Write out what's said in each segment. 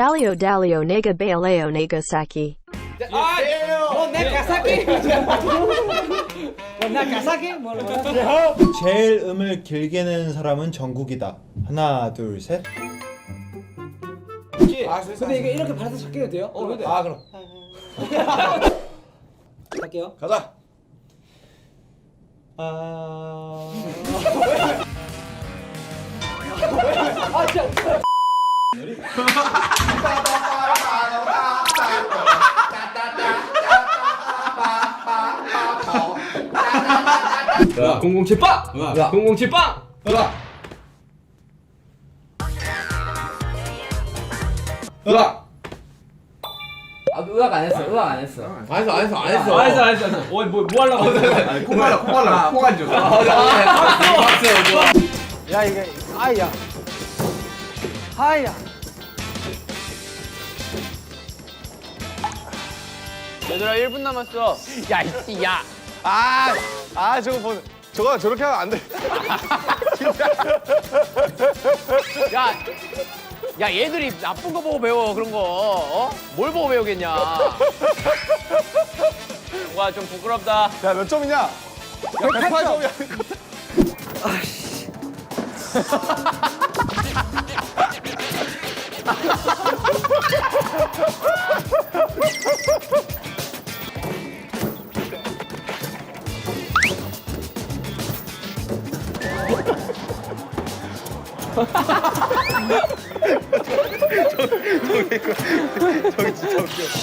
Dalio Dalio Naga Baileo Nagasaki. 제일 음을 길게 내는 사람은 정국이다. 하나, 둘, 셋. 근데 이게 이렇게 발에서 잡게 해도 돼요? 어, 근데 아 그럼. 갈게요. 가자. 아. 야, 007 빵! 야, 007 빵! 야! 야! 아 의학 안 했어 의학 안 했어 안 했어, 안 했어, 안 했어. 안 했어 안 했어 어, 뭐, 뭐 하려고 아니, 콩 발라, 콩 발라, 콩안 줘. 야 이게 아야. 하야. 얘들아 1분 남았어 야 이씨 야 아, 아 저거 보 저거 저렇게 하면 안 돼. 야, 야 얘들이 나쁜 거 보고 배워 그런 거 어? 뭘 보고 배우겠냐 와좀 부끄럽다 야, 몇 점이냐? 야, 108점이야.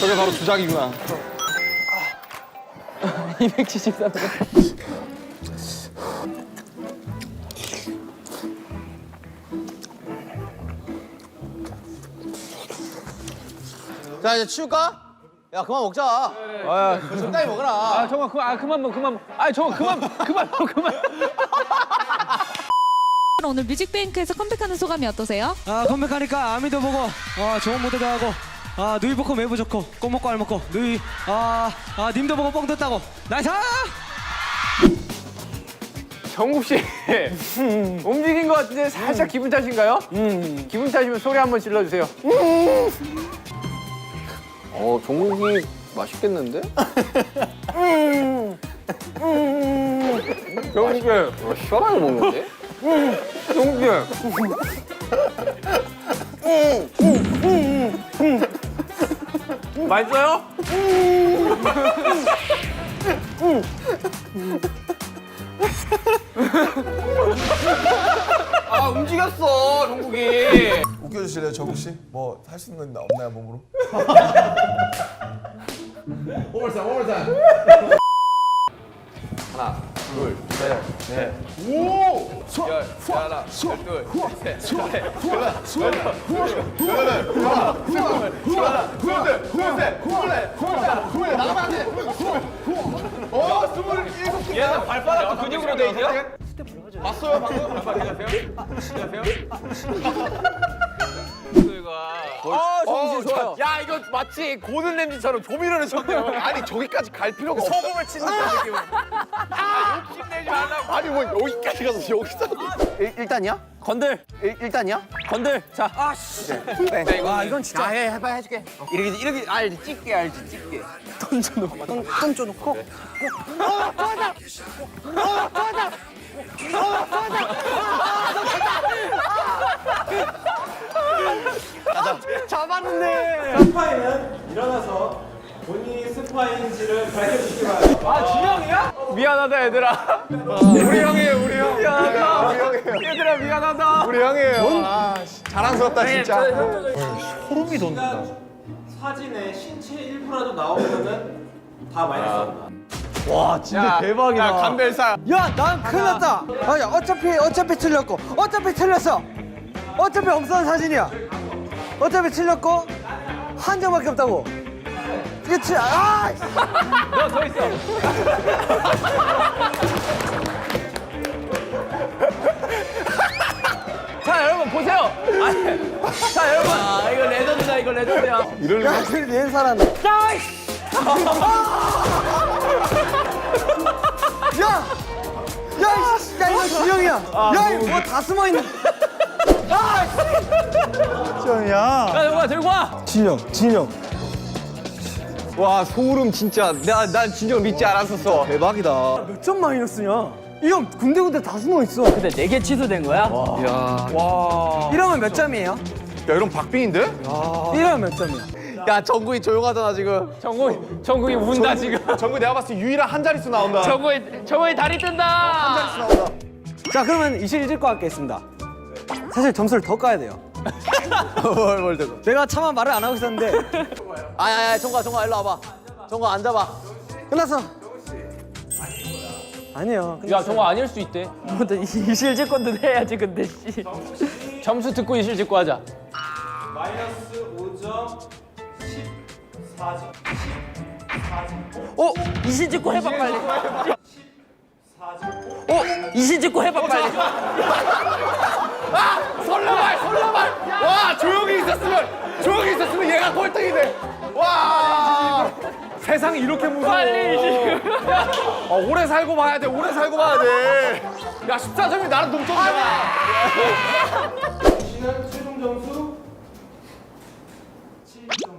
저게 바로 주작이구나. 273 자, 이제 치울까? 야, 그만 먹자. 아, 적당히 먹어라. 아 정말 그만 아 그만 먹 그만 먹. 아 정말 그만 그만 먹 그만 오늘 뮤직뱅크에서 컴백하는 소감이 어떠세요? 아 컴백하니까 아미도 보고 어, 좋은 무대도 하고 아 누이 보고 매부 좋고 꽃 먹고 알 먹고 누이 아, 아 님도 보고 뻥 떴다고 나이스! 정국 씨 움직인 것 같은데 살짝 기분 탓인가요? 기분 탓이면 소리 한번 질러주세요. 어 정국이 맛있겠는데? 정국이 어, 시원하게 먹는데? 정국이 맛있어요? 아 움직였어 정국이. 웃겨주실래요, 정국 씨? 뭐 할 수 있는 건 없나요, 몸으로? 하나, 둘, 얘는 발바닥도 근육으로 돼 있냐? 봤어요 방금 발바닥 안녕하세요. 아. 야, 이거 마치 고든 램지처럼 조미료를 쳤네요. 아니, 저기까지 갈 필요가 없어. 소금을 치는 그 느낌은. 아, 욕심내지 말라고. 아니, 뭐 여기까지 가서 여기서. 일, 일단이야? 건들, 일, 일단이야? 건들. 자, 아, 씨. 네, 아, 이건 진짜. 해, 해봐, 해줄게. 이렇게, 이렇게, 알지, 찍게 알지, 찍게. 던져놓고. 던, 던져놓고. 스파이는 일어나서 본인이 밝혀주시기 바랍니다. 아, 진영이야? 미안하다, 얘들아. 우리 형이에요, 우리 형. 미안하다. 우리 형이에요. 얘들아, 미안하다. 우리 형이에요. 아, 씨, 자랑스럽다, 진짜. 소름이 돋는다. 사진에 신체 일부라도 나오면은 다 마이너스입니다. 와, 진짜 대박이다. 야, 감별사. 야, 난 큰일 났다. 아, 야, 어차피 어차피 틀렸고, 어차피 틀렸어. 어차피 없던 사진이야. 어차피 틀렸고 한 장밖에 없다고. 이게 치, 아! 너 서 있어. 자, 여러분, 보세요. 아니, 자, 여러분. 아, 이거 레전드다, 이거 레전드야. 야, 그래도 얘는 살았네. 야! 야, 이 씨, 야, 이거 지영이야. 야, 이거 뭐다 숨어 있는. 야야 영아 들고 와. 진영 진영 와 소름 진짜 나, 난 진정 믿지 않았었어 대박이다 몇 점 마이너스냐 이 형 군데군데 다 숨어 있어 근데 네 개 취소된 거야? 이러면 몇 점이에요? 야 이런 박빙인데? 이러면 몇 점이야? 야 정국이 조용하잖아 지금 정국이 정국이 운다 지금. 정국 내가 봤을 때 유일한 한 자릿수 나온다 정국이 정국이 다리 뜬다. 자 그러면 이실 잊을 것 같겠습니다 사실 점수를 더 까야 돼요 뭘, 뭘 대고 내가 차마 말을 안 하고 있었는데 아 야 야 정국아 정국아 일로 와봐 정국아 앉아봐 끝났어 아니요 야 정국 아닐 수 있대. 뭐이 이실 짓건도 해야지 근데 씨. 점수 듣고 이실 짓고 하자. 어? 이실 짓고 해봐 빨리. 어? 이실 짓고 해봐 빨리. 설레발 설레발. 와 조용히 있었으면 조용히 있었으면 얘가 꼴등이네. 와. 세상이 이렇게 무서워. 빨리 어, 오래 살고 봐야 돼 오래 살고 봐야 돼 야 14점이 나랑 동점이잖아.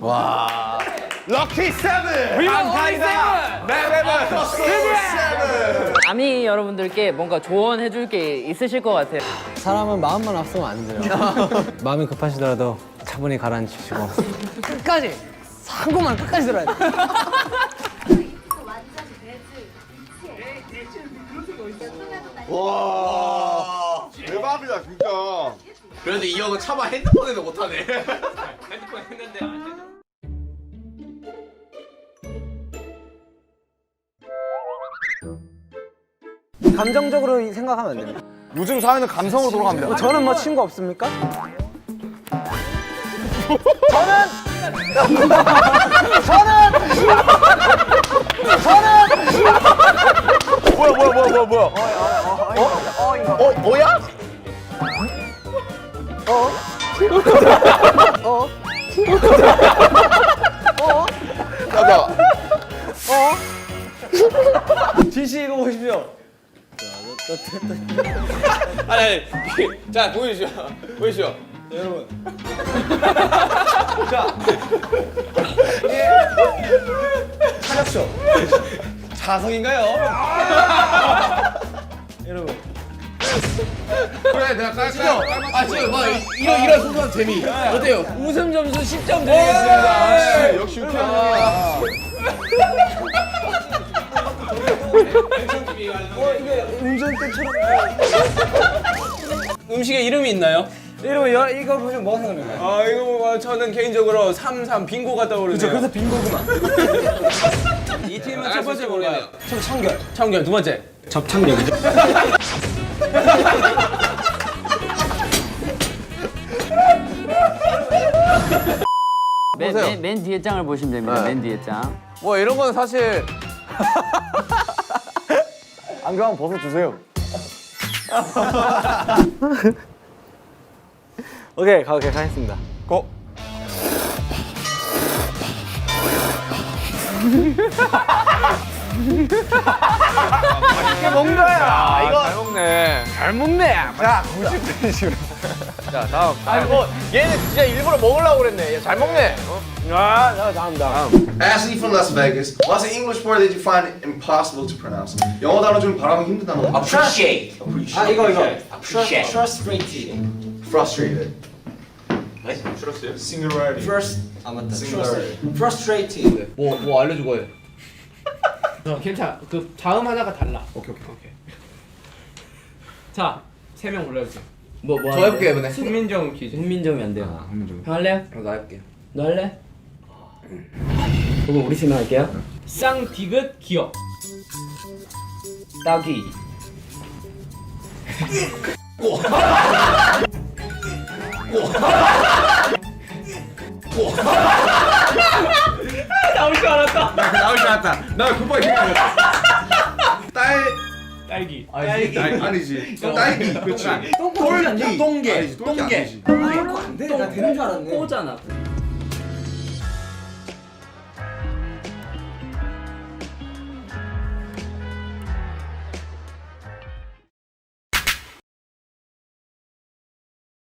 와. 럭키 세븐. 감사합니다 네네네 세븐 아미 여러분들께 뭔가 조언해 줄 게 있으실 것 같아요. 사람은 마음만 앞서면 안 돼요. 마음이 급하시더라도 차분히 가라앉히시고. 끝까지! 한 곡만 끝까지 들어야 돼. 와 대박이다 진짜. 그런데 이 형은 차마 핸드폰에도 못하네. 핸드폰 했는데 안 돼. 감정적으로 생각하면 안 됩니다 요즘 사회는 감성으로 돌아갑니다 저는 뭐 친구 없습니까? 뭐야 뭐야 뭐야 뭐야 뭐야 어? 어? 뭐야? 어? 어? 어? 진씨 이거 보십시오 아니 아니. 자 보여주시오 보여주시오 자성인가요? 그래 내가 깔까요? 아 지금 뭐 이런 이런 소소한 재미. 어때요? 웃음 점수 10점 드리겠습니다. 아, 역시 유쾌한 음식에 이름이 있나요? 이러면 여, 이거 보시면 뭐가 생각나요? 아 이거 뭐 저는 개인적으로 33 빙고가 떠오르네요. 그렇죠. 그래서 빙고구만. 이 팀은 첫 번째 뭔가요? 청결. 청결 두 번째. 접착력이죠. 맨, 맨, 맨 뒤에 장을 보시면 됩니다. 맨 뒤에 장. 뭐 이런 건 사실 안경 한번 벗어 주세요. 오케이 가, 오케이 가겠습니다. 고. 이게 뭔 거야? 이거 잘 먹네. 잘 먹네. 야 90점 자 다음. 아니 뭐 얘는 진짜 일부러 먹으려고 그랬네. 얘 잘 먹네 아자 다음 다음 Ashley from Las Vegas. What's an English word that you find impossible to pronounce? 영어 단어 중 발음이 힘든 단어. Appreciate. Appreciate. 아 이거 이거. Appreciate. Frustrated. Frustrated. Singularity. First. 아 맞다. Singularity. Frustrated. 뭐 뭐 알려주고 해 괜찮아 그 자음 하나가 달라 오케이 오케이 오케이 자세 명 올려주세요. 뭐, 뭐 저 해볼게 이번에 훈민정 퀴즈. 훈민정이 안 돼요. 형 할래요? 어, 나 해볼게 너 할래? 그럼 우리 팀 할게요. 쌍디귿 기억. 따귀. 나올 줄 알았다. 나 급하게 생각했어 딸. 딸기. 아니지 아니지. 딸기. 그렇지 똘기 똥개. 똥개. 안돼 나 되는 줄 알았네. 꼬잖아.